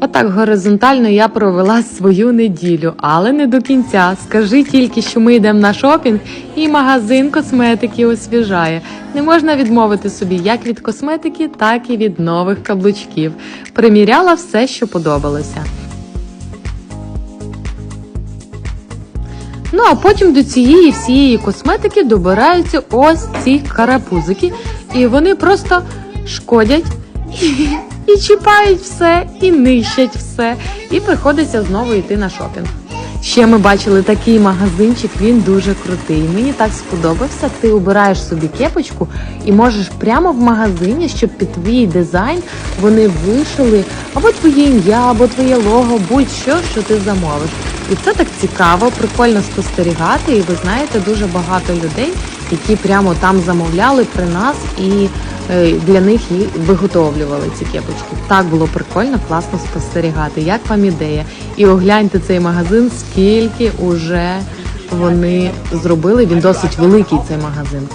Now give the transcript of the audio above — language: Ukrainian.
Отак горизонтально я провела свою неділю, але не до кінця. Скажи тільки, що ми йдемо на шопінг, і магазин косметики освіжає. Не можна відмовити собі як від косметики, так і від нових каблучків. Приміряла все, що подобалося. Ну а потім до цієї всієї косметики добираються ось ці карапузики, і вони просто шкодять і, чіпають все, і нищать все. І приходиться знову йти на шопінг. Ще ми бачили такий магазинчик, він дуже крутий. Мені так сподобався. Ти обираєш собі кепочку і можеш прямо в магазині, щоб під твій дизайн вони вишили або твоє ім'я, або твоє лого, будь-що, що ти замовиш. І це так цікаво, прикольно спостерігати. І ви знаєте, дуже багато людей, які прямо там замовляли при нас і для них і виготовлювали ці кепочки. Так було прикольно, класно спостерігати. Як вам ідея? І огляньте цей магазин, скільки уже вони зробили. Він досить великий цей магазин.